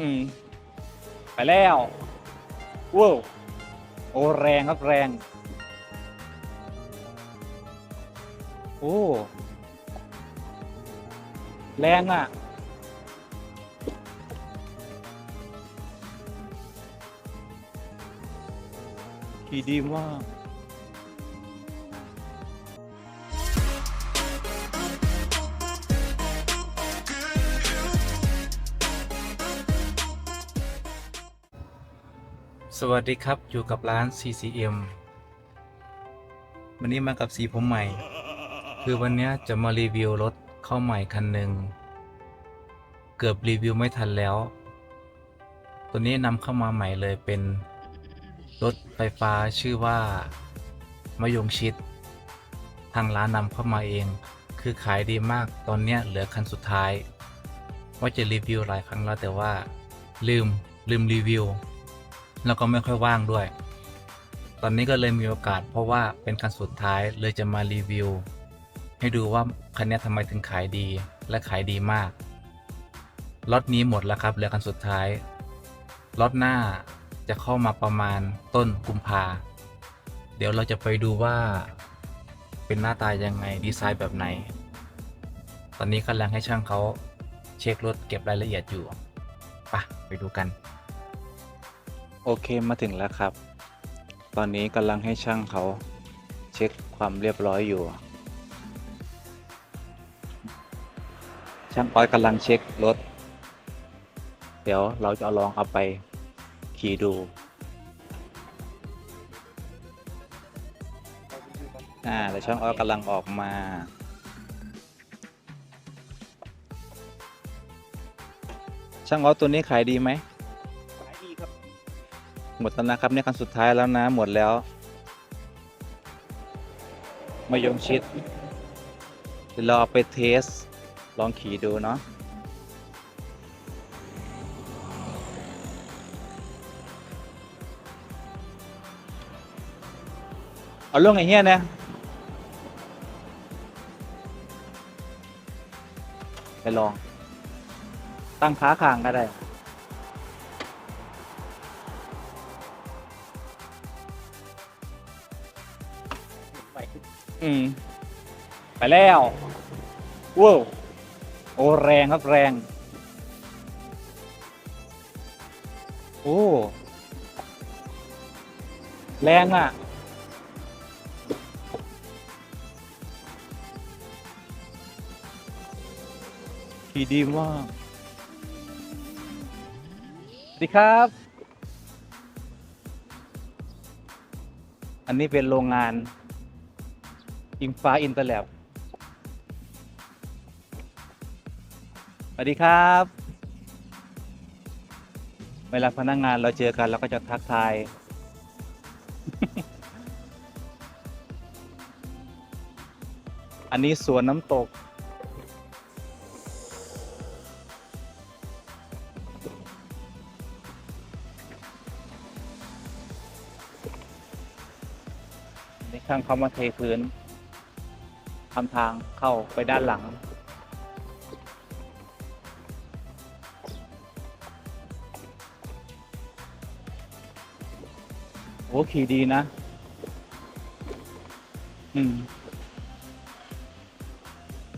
อืม ไปแล้วว้าวโอ้แรงครับแรง โอ้ แรงอะ ขี่ดีมาก สวัสดีครับอยู่กับร้าน CCM วันนี้มากับสีผมใหม่ คือวันนี้จะมารีวิวรถเข้าใหม่คันหนึ่ง เกือบรีวิวไม่ทันแล้ว ตัวนี้นำเข้ามาใหม่เลยเป็น รถไฟฟ้าชื่อว่ามะยงชิด ทางร้านนำเข้ามาเอง คือขายดีมากตอนนี้เหลือคันสุดท้าย ว่าจะรีวิวหลายครั้งแล้วแต่ว่า ลืมลืมรีวิว แล้วก็ไม่ค่อยว่างด้วย ตอนนี้ก็เลยมีโอกาส เพราะว่าเป็นคันสุดท้ายเลยจะมารีวิว ให้ดูว่าคันนี้ทำไมถึงขายดีและขายดีมากล็อตนี้หมดแล้วครับเหลือคันสุดท้ายล็อตหน้าจะเข้ามาประมาณต้นกุมภาเดี๋ยวเราจะไปดูว่า เป็นหน้าตายังไงดีไซน์แบบไหน ตอนนี้กำลังให้ช่างเขาเช็ครถเก็บรายละเอียดอยู่ปะไปดูกัน โอเคมาถึงแล้วครับ ตอนนี้กำลังให้ช่างเขาเช็คความเรียบร้อยอยู่ ช่างปอยกำลังเช็ครถ เดี๋ยวเราจะลองเอาไปขี่ดู อ่าเดี๋ยวช่างออยกำลังออกมาช่างออสตัวนี้ขายดีไหม หมดแล้วนะครับเนี่ยคันสุดท้ายแล้วนะหมดแล้วมายงชิดเดี๋ยวเราเอาไปเทส ลองขี่ดูเนาะเอาลงไอ้เหี้ยนะไปลอง ตั้งขาข้างก็ได้ อืม ไปแล้วว้าวโอ้แรงครับแรง โอ้ แรงอะ ขี่ดีมากสวัสดีครับ อันนี้เป็นโรงงาน อิงฟ้าอินเตอร์แลบสวัสดีครับ เวลาพนักงงานเราเจอกันเราก็จะทักทาย อันนี้สวนน้ำตก ในข้างเขามาเทพื้น ทำทางเข้าไปด้านหลัง โอ้ขี่ดีนะ อืม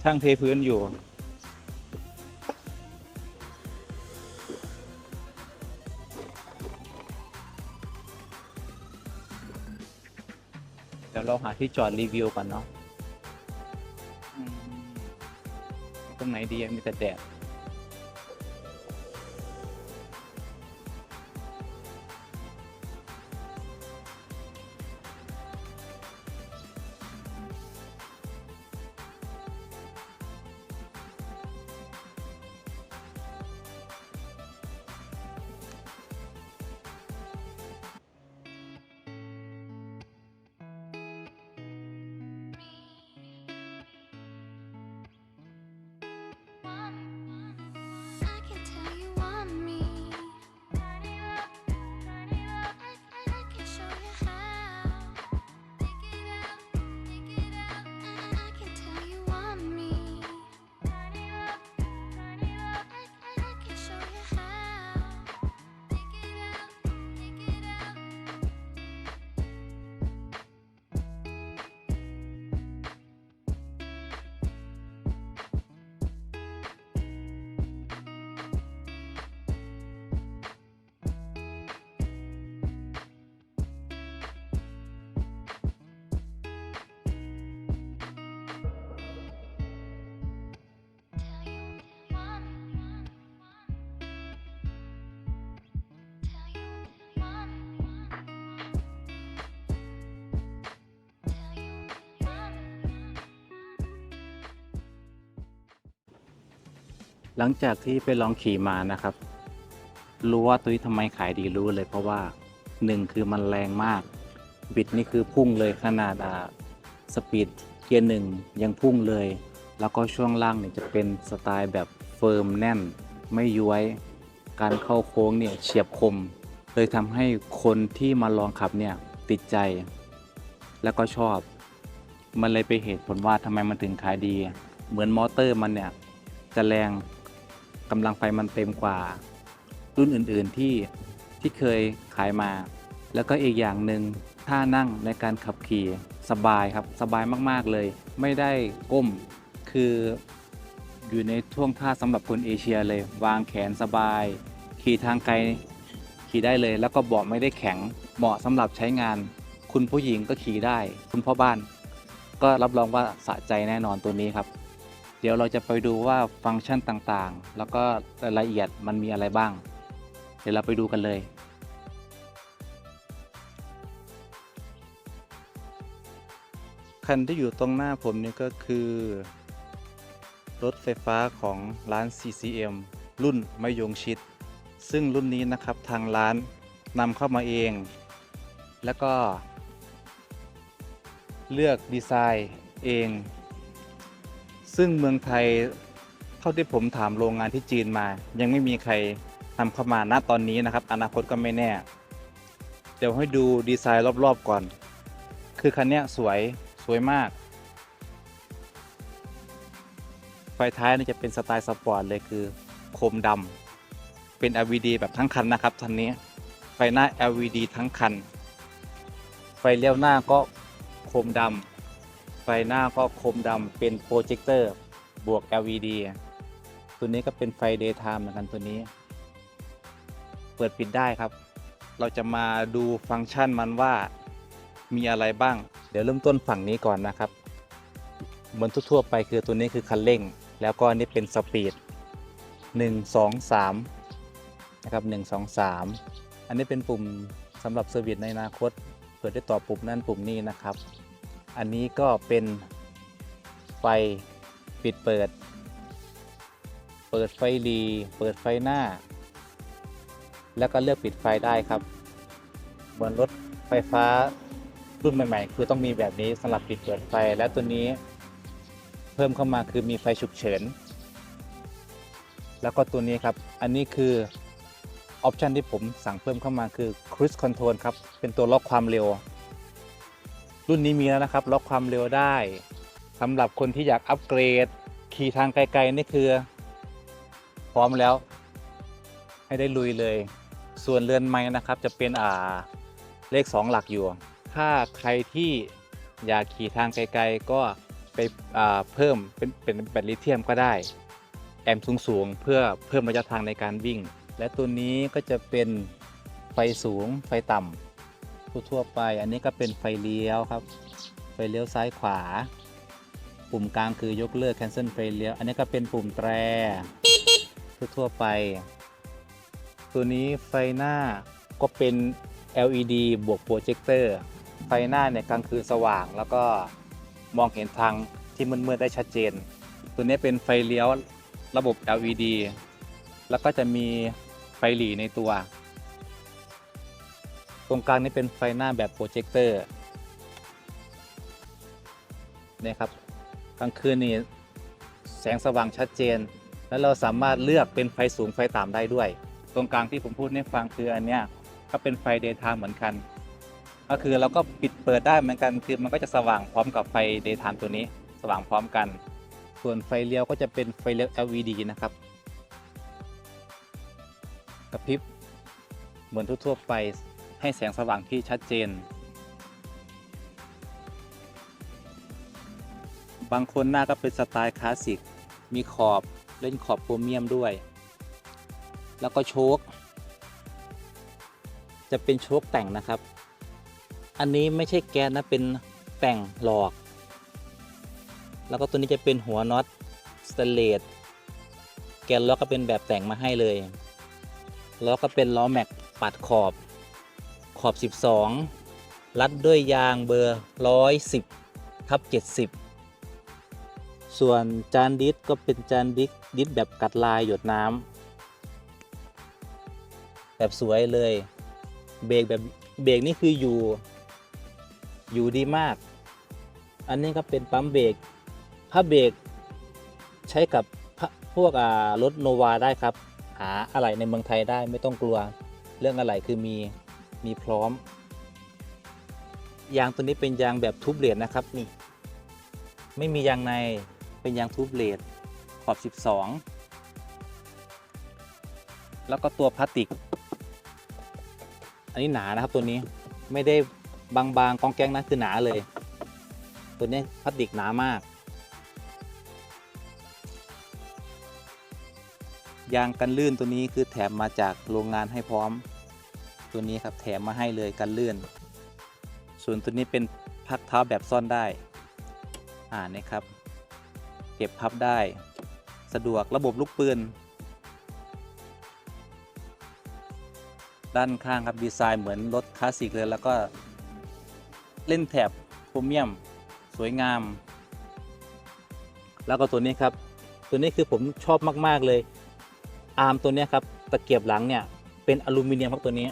ช่างเทพื้นอยู่เดี๋ยวเราหาที่จอดรีวิวก่อนเนาะ ไหนดีมีแต่แดด หลังจากที่ไปลองขี่มานะครับ รู้ว่าตัวนี้ทำไมขายดีรู้เลย เพราะว่าหนึ่งคือมันแรงมาก บิดนี่คือพุ่งเลยขนาดอ่าสปีดเกียร์หนึ่งยังพุ่งเลย แล้วก็ช่วงล่างเนี่ยจะเป็นสไตล์แบบเฟิร์มแน่น ไม่ย้วย การเข้าโค้งเนี่ยเฉียบคม เลยทำให้คนที่มาลองขับเนี่ยติดใจ แล้วก็ชอบ มันเลยไปนเหตุผลว่าทำไมมันถึงขายดี เหมือนมอเตอร์มันเนี่ยจะแรง กำลังไฟมันเต็มกว่า รุ่นอื่นๆที่ที่เคยขายมา แล้วก็อีกอย่างหนึ่งท่านั่งในการขับขี่สบายครับสบายมากๆเลย ไม่ได้ก้มคืออยู่ในท่วงท่าสำหรับคนเอเชียเลย วางแขนสบาย ขี่ทางไกลขี่ได้เลย แล้วก็เบาะไม่ได้แข็งเหมาะสำหรับใช้งาน คุณผู้หญิงก็ขี่ได้ คุณพ่อบ้าน ก็รับรองว่าสะใจแน่นอนตัวนี้ครับ เดี๋ยวเราจะไปดูว่าฟังก์ชันต่างๆ แล้วก็รายละเอียดมันมีอะไรบ้าง เดี๋ยวเราไปดูกันเลย คันที่อยู่ตรงหน้าผมนี่ก็คือ รถไฟฟ้าของร้าน CCM รุ่นมะยงชิด ซึ่งรุ่นนี้นะครับทางร้านนำเข้ามาเอง แล้วก็ เลือกดีไซน์เอง ซึ่งเมืองไทยเท่าที่ผมถามโรงงานที่จีนมา ยังไม่มีใครทำเข้ามาณตอนนี้นะครับ อนาคตก็ไม่แน่ เดี๋ยวให้ดูดีไซน์รอบๆก่อน คือคันนี้สวยสวยมาก ไฟท้ายนี่จะเป็นสไตล์สปอร์ตเลยคือโคมดำเป็น LED แบบทั้งคันนะครับทันนี้ไฟหน้า LED ทั้งคัน ไฟเลี้ยวหน้าก็โคมดำ ไฟหน้าก็คมดำเป็นโปรเจคเตอร์บวก LED ตัวนี้ก็เป็นไฟ daytime เหมือนกันตัวนี้ เปิดปิดได้ครับ เราจะมาดูฟังก์ชันมันว่ามีอะไรบ้าง เดี๋ยวเริ่มต้นฝั่งนี้ก่อนนะครับเหมือนทั่วๆไปคือตัวนี้คือคันเร่ง แล้วก็อันนี้เป็นสปีด1 2 3นะครับ1 2 3 อันนี้เป็นปุ่มสำหรับเซอร์วิสในอนาคต เปิดได้ต่อปุ่มนั่นปุ่มนี้นะครับ อันนี้ก็เป็นไฟปิดเปิด เปิดไฟหลีเปิดไฟหน้า แล้วก็เลือกปิดไฟได้ครับ เหมือนรถไฟฟ้ารุ่นใหม่ ๆ คือต้องมีแบบนี้สำหรับปิดเปิดไฟและตัวนี้เพิ่มเข้ามาคือมีไฟฉุกเฉิน แล้วก็ตัวนี้ครับ อันนี้คือออปชันที่ผมสั่งเพิ่มเข้ามาคือ Cruise Control ครับ เป็นตัวล็อกความเร็ว รุ่นนี้มีแล้วนะครับ ล็อกความเร็วได้สำหรับคนที่อยากอัปเกรด ขี่ทางไกลๆนี่คือ พร้อมแล้ว ให้ได้ลุยเลย ส่วนเรือนไม้นะครับ จะเป็นอ่าเลข 2 หลักอยู่ ถ้าใครที่อยากขี่ทางไกลๆก็ไปอ่าเพิ่มเป็นเป็นแบตลิเธียมก็ได้ แอมป์สูงๆเพื่อเพิ่มระยะทางในการวิ่ง และตัวนี้ก็จะเป็นไฟสูงไฟต่ำ ทั่วไป อันนี้ก็เป็นไฟเลี้ยวครับ ไฟเลี้ยวซ้ายขวา ปุ่มกลางคือยกเลิก cancel ไฟเลี้ยว อันนี้ก็เป็นปุ่มแตร ทั่วไป ตัวนี้ไฟหน้าก็เป็น LED บวกโปรเจคเตอร์ ไฟหน้าเนี่ยกลางคืนสว่าง แล้วก็มองเห็นทางที่มืดๆได้ชัดเจน ตัวนี้เป็นไฟเลี้ยวระบบ LED แล้วก็จะมีไฟหลีในตัว ตรงกลางนี่เป็นไฟหน้าแบบโปรเจคเตอร์เนี่ยครับกลางคืนนี่แสงสว่างชัดเจน แล้วเราสามารถเลือกเป็นไฟสูงไฟต่ำได้ด้วย ตรงกลางที่ผมพูดให้ฟังคืออันเนี้ยก็เป็นไฟเดย์ไทม์เหมือนกัน ก็คือเราก็ปิดเปิดได้เหมือนกันคือมันก็จะสว่างพร้อมกับไฟเดย์ไทม์ตัวนี้ สว่างพร้อมกัน ส่วนไฟเลี้ยวก็จะเป็นไฟเลี้ยว LED นะครับกระพริบเหมือนทั่วๆไป ให้แสงสว่างที่ชัดเจน บางคนหน้าก็เป็นสไตล์คลาสสิก มีขอบเล่นขอบโครเมียมด้วย แล้วก็โชคจะเป็นโชคแต่งนะครับ อันนี้ไม่ใช่แก๊สนะเป็นแต่งหลอก แล้วก็ตัวนี้จะเป็นหัวน็อตสเตนเลสแกนล้อกก็เป็นแบบแต่งมาให้เลย แล้วก็เป็นล้อแม็กปัดขอบ อบ 12 รัดด้วยยางเบอร์ 110ทับ70 ส่วนจานดิสก็เป็นจานดิสดิสแบบกัดลายหยดน้ำแบบสวยเลย เบรกแบบเบรกนี่คืออยู่อยู่ดีมาก อันนี้ก็เป็นปั๊มเบรกผ้าเบรกใช้กับพวกรถโนวาได้ครับ หาอะไรในเมืองไทยได้ไม่ต้องกลัว เรื่องอะไรคือมี มีพร้อม ยางตัวนี้เป็นยางแบบทูบเลดนะครับนี่ ไม่มียางในเป็นยางทูบเลดขอบ 12 แล้วก็ตัวพลาสติก อันนี้หนานะครับตัวนี้ไม่ได้บางๆกองแกงนะคือหนาเลย ตัวนี้พลาสติกหนามากยางกันลื่นตัวนี้คือแถมมาจากโรงงานให้พร้อม ตัวนี้ครับแถมมาให้เลยกันลื่นส่วนตัวนี้เป็นพักเท้าแบบซ่อนได้ อ่านี่ครับ เก็บพับได้ สะดวกระบบลูกปืน ด้านข้างครับดีไซน์เหมือนรถคลาสสิกเลยแล้วก็เล่นแถบโครเมียม สวยงาม แล้วก็ตัวนี้ครับ ตัวนี้คือผมชอบมาก ๆ เลย อาร์มตัวนี้ครับ ตะเกียบหลังเนี่ย เป็นอลูมิเนียมครับตัวนี้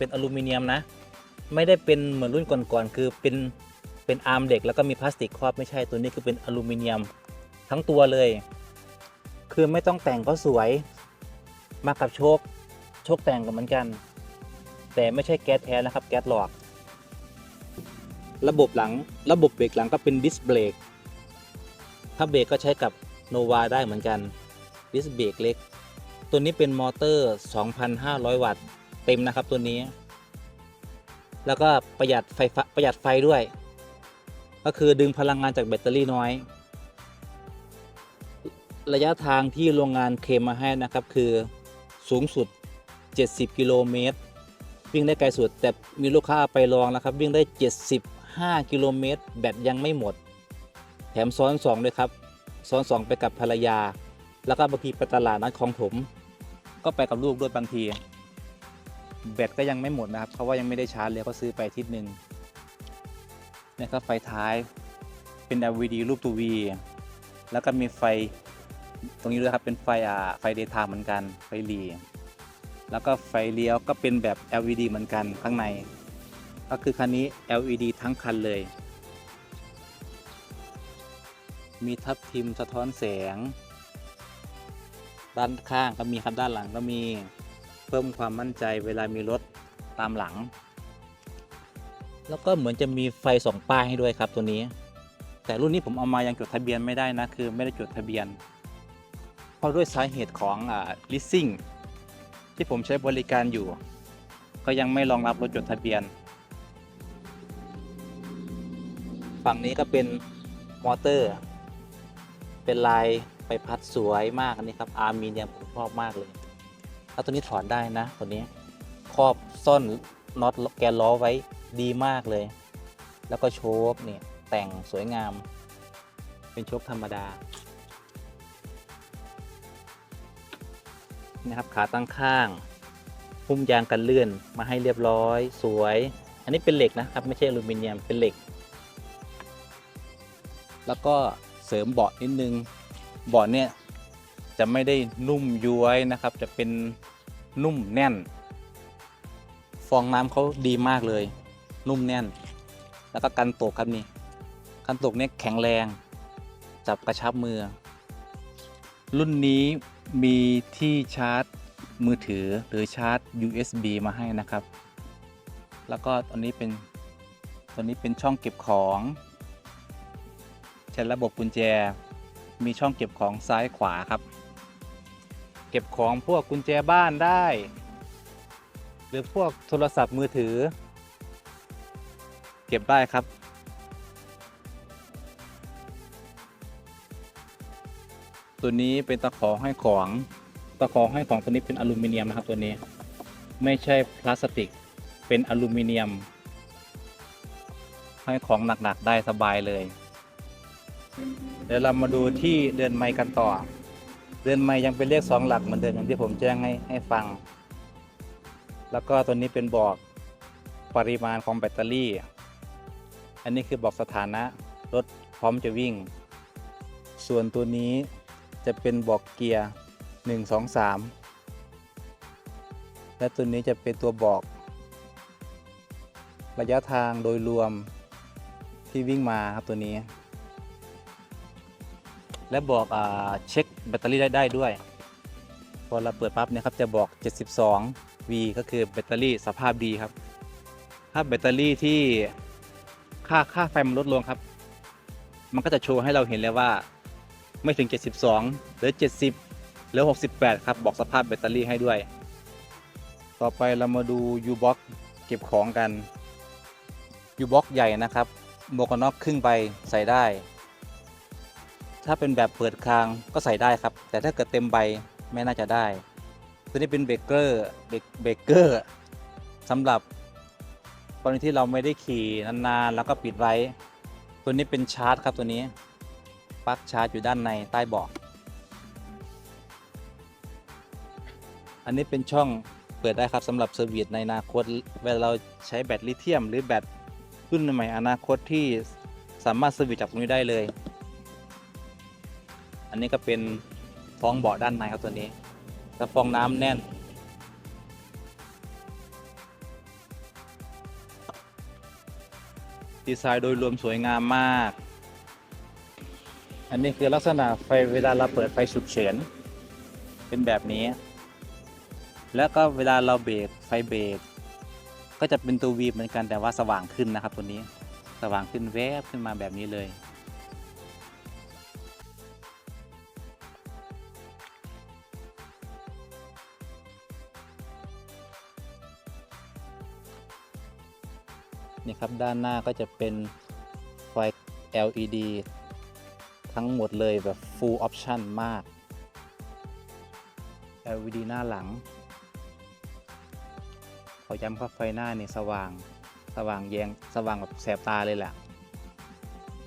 เป็นอลูมิเนียมนะ ไม่ได้เป็นเหมือนรุ่นก่อนๆคือเป็นเป็นอาร์มเหล็กแล้วก็มีพลาสติกครอบไม่ใช่ตัวนี้คือเป็นอลูมิเนียมทั้งตัวเลย คือไม่ต้องแต่งก็สวย มากับโชคโชคแต่งกันเหมือนกัน แต่ไม่ใช่แก๊สแท้นะครับ แก๊สหลอก ระบบหลังระบบเบรกหลังก็เป็นดิสเบรกถ้าเบรกก็ใช้กับโนวาได้เหมือนกันดิสเบรกเล็ก ตัวนี้เป็นมอเตอร์ 2,500 วัตต์ เต็มนะครับตัวนี้ แล้วก็ประหยัดไฟประหยัดไฟด้วย ก็คือดึงพลังงานจากแบตเตอรี่น้อย ระยะทางที่โรงงานเคลมมาให้นะครับคือสูงสุด 70 กิโลเมตร วิ่งได้ไกลสุด แต่มีลูกค้าไปลองแล้วครับ วิ่งได้ 75 กิโลเมตร แบตยังไม่หมด แถมซ้อน2ด้วยครับซ้อน2ไปกับภรรยา แล้วก็บางทีไปตลาดนัดของผม ก็ไปกับลูกด้วยบางที แบตก็ยังไม่หมดนะครับ เพราะว่ายังไม่ได้ชาร์จเลยก็ซื้อไปทิตย์หนึ่งนะครับไฟท้ายเป็น LED รูปตัว V แล้วก็มีไฟตรงนี้ด้วยครับ เป็นไฟอ่าไฟเดทม์เหมือนกัน ไฟหลีแล้วก็ไฟเลี้ยวก็เป็นแบบ LED เหมือนกันข้างใน ก็คือคันนี้ LED ทั้งคันเลย มีทับทิมสะท้อนแสง ด้านข้างก็มีครับด้านหลังก็มี เพิ่มความมั่นใจเวลามีรถตามหลัง แล้วก็เหมือนจะมีไฟสองป้ายให้ด้วยครับตัวนี้ แต่รุ่นนี้ผมเอามายังจดทะเบียนไม่ได้นะคือไม่ได้จดทะเบียน เพราะด้วยสาเหตุของอ่า leasing ที่ผมใช้บริการอยู่ ก็ยังไม่รองรับรถจดทะเบียน ฝั่งนี้ก็เป็นมอเตอร์ เป็นลายใบพัดสวยมากอันนี้ครับอาร์มีเนี่ยผมชอบมากเลย แล้วตัวนี้ถอดได้นะตัวนี้ครอบซ่อนน็อตแกนล้อไว้ดีมากเลย แล้วก็โชคเนี่ยแต่งสวยงาม เป็นโชคธรรมดานะครับขาตั้งข้างหุ้มยางกันเลื่อนมาให้เรียบร้อยสวย อันนี้เป็นเหล็กนะครับ ไม่ใช่อลูมิเนียมเป็นเหล็ก แล้วก็เสริมเบาะนิดนึงเบาะเนี่ย จะไม่ได้นุ่มย้วยนะครับ จะเป็นนุ่มแน่น ฟองน้ำเขาดีมากเลย นุ่มแน่น แล้วก็กันตกครับนี่กันตกเนี่ยแข็งแรง จับกระชับมือ รุ่นนี้มีที่ชาร์จมือถือหรือชาร์จ USB มาให้นะครับ แล้วก็ตอนนี้เป็นตัวนี้เป็นช่องเก็บของ ใช้ระบบกุญแจ มีช่องเก็บของซ้ายขวาครับ เก็บของพวกกุญแจบ้านได้ หรือพวกโทรศัพท์มือถือ เก็บได้ครับ ตัวนี้เป็นตะขอให้ของตะขอให้ของตัวนี้เป็นอลูมิเนียมนะครับตัวนี้ไม่ใช่พลาสติกเป็นอลูมิเนียม ให้ของหนัก ๆ ได้สบายเลย เดี๋ยวเรามาดูที่เดือนไม้กันต่อ เดือนไม้ยังเป็นเลขสองหลักเหมือนเดิมอย่างที่ผมแจ้งให้ให้ฟัง แล้วก็ตัวนี้เป็นบอกปริมาณของแบตเตอรี่ อันนี้คือบอกสถานะรถพร้อมจะวิ่ง ส่วนตัวนี้จะเป็นบอกเกียร์หนึ่งสองสามและตัวนี้จะเป็นตัวบอก ระยะทางโดยรวมที่วิ่งมาครับตัวนี้ และบอกอเช็คแบตเตอรี่ได้ได้ด้วย พอเราเปิดปั๊บเนี่ยครับจะบอก 72 V ก็คือแบตเตอรี่สภาพดีครับ ถ้าแบตเตอรี่ที่ค่าค่าไฟมันลดลงครับ มันก็จะโชว์ให้เราเห็นเลยว่า ไม่ถึง 72 หรือ 70 หรือ 68 ครับ บอกสภาพแบตเตอรี่ให้ด้วย ต่อไปเรามาดู U-Box เก็บของกัน U-Box ใหญ่นะครับหมวกกันน็อกครึ่งใบใส่ได้ ถ้าเป็นแบบเปิดคางก็ใส่ได้ครับ แต่ถ้าเกิดเต็มใบไม่น่าจะได้ ตัวนี้เป็นเบรกเกอร์เบรกเบรกอร์สำหรับกรณีที่เราไม่ได้ขี่นานๆแล้วก็ปิดไว้ ตัวนี้เป็นชาร์จครับตัวนี้ปลั๊กชาร์จอยู่ด้านในใต้เบาะอันนี้เป็นช่องเปิดได้ครับสำหรับเซอร์วิสในอนาคตเวลาเราใช้แบตลิเธียม หรือแบตรุ่นใหม่อนาคตที่สามารถเซอร์วิสจากตรงนี้ได้เลย นนี้ก็เป็นท้องเบาะด้านในครับตัวนี้กระฟองน้ำแน่น ดีไซน์โดยรวมสวยงามมาก อันนี้คือลักษณะไฟเวลาเราเปิดไฟฉุกเฉินเป็นแบบนี้ แล้วก็เวลาเราเบรกไฟเบรกก็จะเป็นตัววีเหมือนกันแต่ว่าสว่างขึ้นนะครับตัวนี้ สว่างขึ้นแวบขึ้นมาแบบนี้เลย ครับ ด้านหน้าก็จะเป็นไฟ LED ทั้งหมดเลยแบบ full option มาก LED หน้าหลัง ขอย้ำว่าไฟหน้านี่สว่าง สว่างแยง สว่างแบบแสบตาเลยแหละ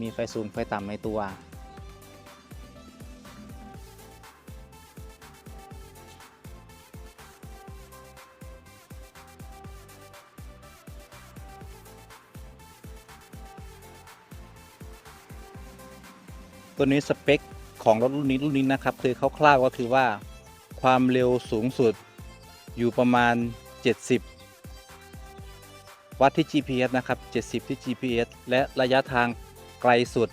มีไฟสูงไฟต่ำในตัว ตัวนี้สเปคของรถรุ่นนี้รุ่นนี้นะครับคือคร่าวๆก็คือว่าความเร็วสูงสุดอยู่ประมาณ 70 วัดที่ GPS นะครับ 70 ที่ GPS และระยะทางไกลสุด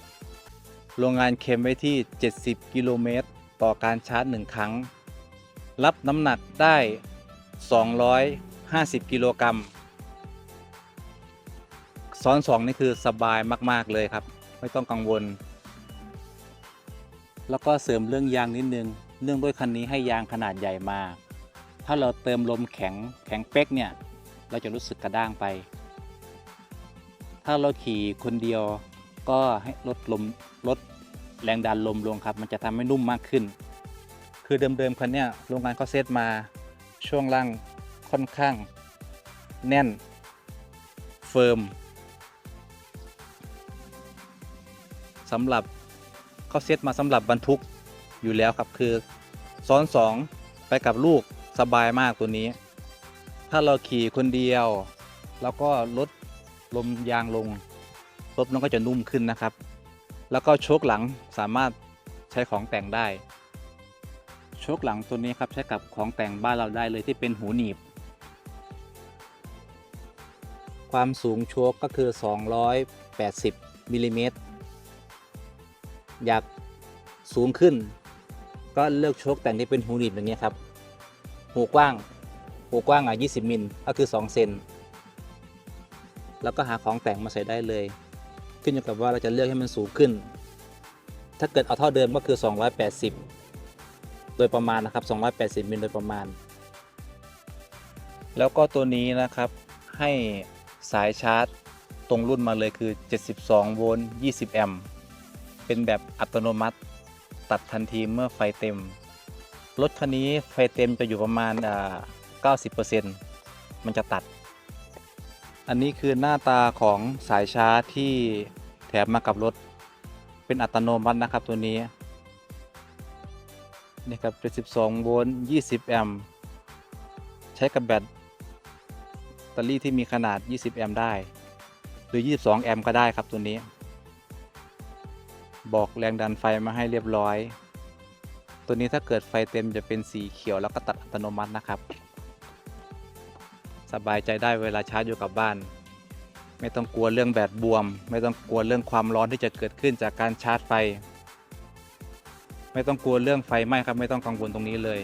โรงงานเข็มไว้ที่ 70 กิโลเมตร ต่อการชาร์จ 1 ครั้ง รับน้ำหนักได้ 250 กิโลกรัมซ้อน 2 นี่คือสบายมาก ๆ เลยครับ ไม่ต้องกังวล แล้วก็เสริมเรื่องยางนิดนึง เนื่องด้วยคันนี้ให้ยางขนาดใหญ่มา ถ้าเราเติมลมแข็งแข็งเป๊กเนี่ยเราจะรู้สึกกระด้างไป ถ้าเราขี่คนเดียวก็ให้ลดลมลดแรงดันลมลงครับ มันจะทำให้นุ่มมากขึ้น คือเดิมๆคันเนี้ยโรงงานเขาเซตมาช่วงล่างค่อนข้าง แน่น เฟิร์มสำหรับ เขาเซตมาสำหรับบรรทุกอยู่แล้วครับคือซ้อนสองไปกับลูกสบายมากตัวนี้ ถ้าเราขี่คนเดียว แล้วก็ลดลมยางลงรถมันก็จะนุ่มขึ้นนะครับ แล้วก็โชคหลังสามารถใช้ของแต่งได้ โชคหลังตัวนี้ครับใช้กับของแต่งบ้านเราได้เลยที่เป็นหูหนีบ ความสูงโชคก็คือ 280มิลลิเมตร อยากสูงขึ้น ก็เลือกโชคแต่งที่เป็นหูหนีบอย่างเงี้ยครับ หูกว้างหูกว้างอะ20มิลก็คือ 2 เซนแล้วก็หาของแต่งมาใส่ได้เลย ขึ้นอยู่กับว่าเราจะเลือกให้มันสูงขึ้น ถ้าเกิดเอาเท่าเดิมก็คือ 280 โดยประมาณนะครับ 280มิลโดยประมาณ แล้วก็ตัวนี้นะครับให้สายชาร์จตรงรุ่นมาเลยคือ 72 โวลต์ 20 แอมป์ เป็นแบบอัตโนมัติ ตัดทันทีเมื่อไฟเต็ม รถคันนี้ไฟเต็มจะอยู่ประมาณ 90%มันจะตัด อันนี้คือหน้าตาของสายชาร์จที่แถมมากับรถ เป็นอัตโนมัตินะครับตัวนี้ นี่ครับ72โวลต์20 แอมป์ ใช้กับแบตแบตเตอรี่ที่มีขนาด 20 แอมป์ได้ หรือ 22 แอมป์ก็ได้ครับตัวนี้ บอกแรงดันไฟมาให้เรียบร้อย ตัวนี้ถ้าเกิดไฟเต็มจะเป็นสีเขียวแล้วก็ตัดอัตโนมัตินะครับ สบายใจได้เวลาชาร์จอยู่กับบ้าน ไม่ต้องกลัวเรื่องแบตบวม ไม่ต้องกลัวเรื่องความร้อนที่จะเกิดขึ้นจากการชาร์จไฟ ไม่ต้องกลัวเรื่องไฟไหม้ครับไม่ต้องกังวลตรงนี้เลย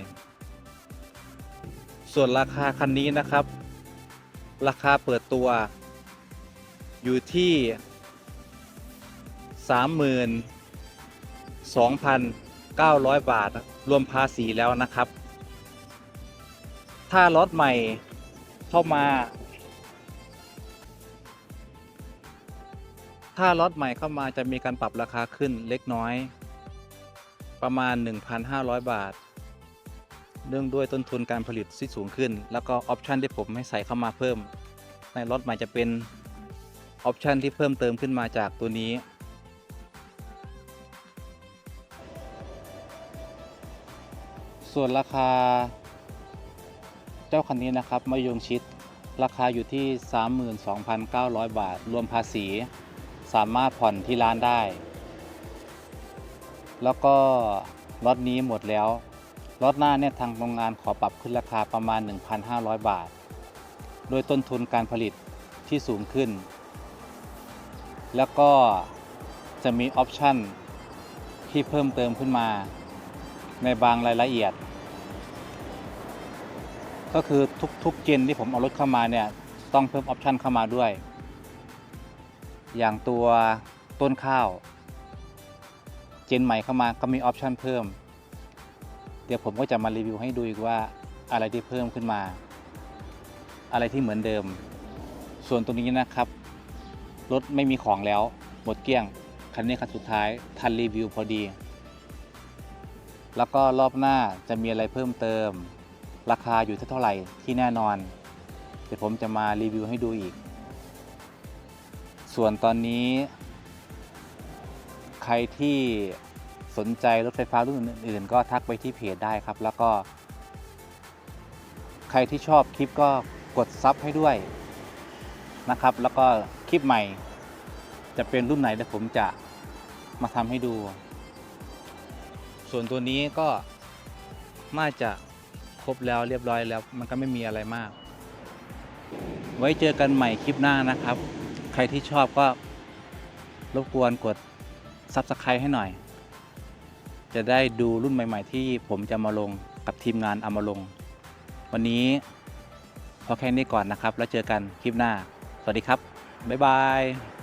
ส่วนราคาคันนี้นะครับ ราคาเปิดตัวอยู่ที่ 32,900บาท รวมภาษีแล้วนะครับ ถ้า รถ ใหม่เข้ามา ถ้า รถ ใหม่เข้ามาจะมีการปรับราคาขึ้นเล็กน้อย ประมาณ 1,500 บาท เนื่องด้วยต้นทุนการผลิตที่สูงขึ้น แล้วก็ ออปชันที่ผมให้ใส่เข้ามาเพิ่ม ใน รถ ใหม่จะเป็น ออปชันที่เพิ่มเติมขึ้นมาจากตัวนี้ ส่วนราคา เจ้าคันนี้นะครับมะยงชิดราคาอยู่ที่ 32,900 บาท รวมภาษี สามารถผ่อนที่ร้านได้ แล้วก็รถนี้หมดแล้วรถหน้าเนี่ยทางโรงงานขอปรับขึ้นราคาประมาณ 1,500 บาท โดยต้นทุนการผลิตที่สูงขึ้น แล้วก็จะมีออปชันที่เพิ่มเติมขึ้นมา ในบางรายละเอียด ก็คือทุกๆเจนที่ผมเอารถเข้ามาเนี่ยต้องเพิ่มออปชันเข้ามาด้วย อย่างตัวต้นข้าว เจนใหม่เข้ามาก็มีออปชันเพิ่ม เดี๋ยวผมก็จะมารีวิวให้ดูอีกว่าอะไรที่เพิ่มขึ้นมา อะไรที่เหมือนเดิม ส่วนตัวนี้นะครับรถไม่มีของแล้ว หมดเกลี้ยง คันนี้คันสุดท้ายทันรีวิวพอดี แล้วก็รอบหน้าจะมีอะไรเพิ่มเติม ราคาอยู่เท่าไหร่ที่แน่นอน เดี๋ยวผมจะมารีวิวให้ดูอีก ส่วนตอนนี้ ใครที่สนใจรถไฟฟ้ารุ่นอื่นๆ ก็ทักไปที่เพจได้ครับ แล้วก็ ใครที่ชอบคลิปก็กดซับให้ด้วยนะครับ แล้วก็คลิปใหม่ จะเป็นรุ่นไหนเดี๋ยวผมจะมาทำให้ดู ส่วนตัวนี้ก็น่าจะ ครบแล้วเรียบร้อยแล้ว มันก็ไม่มีอะไรมาก ไว้เจอกันใหม่คลิปหน้านะครับ ใครที่ชอบก็รบกวนกด Subscribe ให้หน่อย จะได้ดูรุ่นใหม่ ๆ ที่ผมจะมาลงกับทีมงานเอามาลง วันนี้พอแค่นี้ก่อนนะครับ แล้วเจอกันคลิปหน้า สวัสดีครับ บ๊ายบาย